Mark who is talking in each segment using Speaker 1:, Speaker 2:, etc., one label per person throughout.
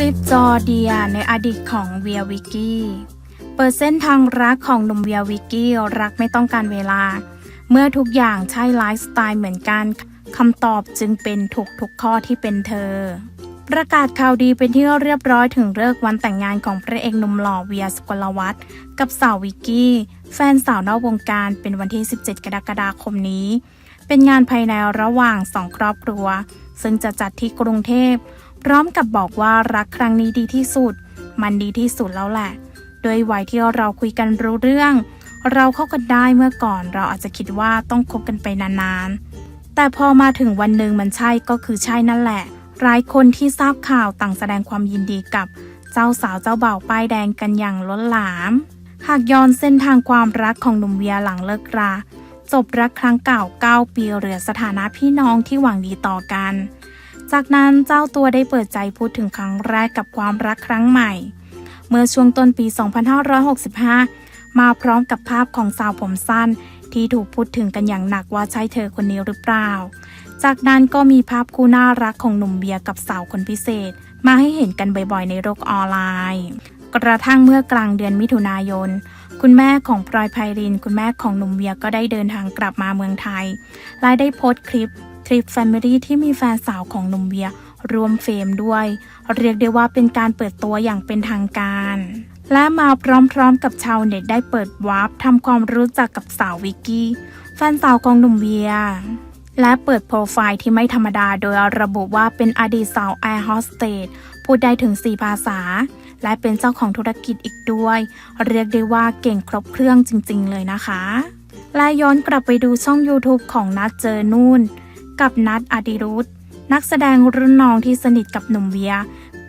Speaker 1: ริปจอเดียในอดีตของเวียวิกกี้เปิดเส้นทางรักของหนุ่มเวียวิกกี้รักไม่ต้องการเวลา เมื่อทุกอย่างใช่ไลฟ์สไตล์เหมือนกันคำตอบจึงเป็นถูกทุกข้อที่เป็นเธอ ประกาศข่าวดีเป็นที่เรียบร้อยถึงเลิกวันแต่งงานของพระเอกหนุ่มหล่อเวียสกลวัฒน์กับสาววิกกี้ แฟนสาวนอกวงการเป็นวันที่ 17 กรกฎาคมนี้ เป็นงานภายในระหว่างสองครอบครัว ซึ่งจะจัดที่กรุงเทพ พร้อมกับบอกว่ารักครั้งนี้ดีที่สุด มันดีที่สุดแล้วแหละ โดยวัยที่เราคุยกันรู้เรื่อง เราเข้ากันได้เมื่อก่อนเราอาจจะคิดว่าต้องคบกันไปนานๆ แต่พอมาถึงวันหนึ่งมันใช่ก็คือใช่นั่นแหละ หลายคนที่ทราบข่าวต่างแสดงความยินดีกับเจ้าสาวเจ้าบ่าวป้ายแดงกันอย่างล้นหลาม หากย้อนเส้นทางความรักของหนุ่มเวียหลังเลิกรา จบรักครั้งเก่า 9 ปีเหลือสถานะพี่น้องที่หวังดีต่อกัน จากนั้นเจ้าตัวได้เปิดใจพูดถึงครั้งแรกกับความรักครั้งใหม่ เมื่อช่วงต้นปี 2565 มาพร้อมกับภาพของสาวผมสั้น ที่ถูกพูดถึงกันอย่างหนักว่าใช่เธอคนนี้หรือเปล่า จากนั้นก็มีภาพคู่น่ารักของหนุ่มเบียร์กับสาวคนพิเศษ มาให้เห็นกันบ่อยๆ ในโลกออนไลน์ กระทั่งเมื่อกลางเดือนมิถุนายนคุณแม่ของพลอยไพริน คุณแม่ของหนุ่มเบียร์ก็ได้เดินทางกลับมาเมืองไทย และได้โพสต์คลิป ทริปแฟมิลี่ที่มีแฟนสาวของหนุ่มเบียรวมเฟรมด้วย เรียกได้ว่าเป็นการเปิดตัวอย่างเป็นทางการ และมาพร้อมๆกับชาวเน็ตได้เปิดวาร์ปทำความรู้จักกับสาววิกกี้ แฟนสาวของหนุ่มเบียและเปิดโปรไฟล์ที่ไม่ธรรมดาโดยระบุว่าเป็นอดีตสาวแอร์โฮสเตสพูดได้ถึง 4 ภาษา และเป็นเจ้าของธุรกิจอีกด้วย เรียกได้ว่าเก่งครบเครื่องจริงๆเลยนะคะและย้อนกลับไปดูช่อง YouTube ของนัดเจอนู่น กับนัดอดิรุธนักแสดงรุ่นน้องที่สนิทกับหนุ่มเวีย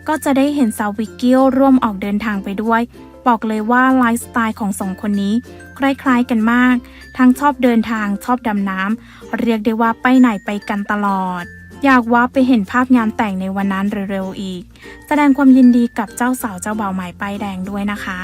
Speaker 1: ก็จะได้เห็นสาววิกกี้ร่วมออกเดินทางไปด้วย บอกเลยว่าไลฟ์สไตล์ของสองคนนี้ คล้ายๆกันมาก ทั้งชอบเดินทางชอบดำน้ำเรียกได้ว่าไปไหนไปกันตลอด อยากว่าไปเห็นภาพงานแต่งในวันนั้นเร็วๆอีก แสดงความยินดีกับเจ้าสาวเจ้าบ่าวใหม่ป้ายแดงด้วยนะคะ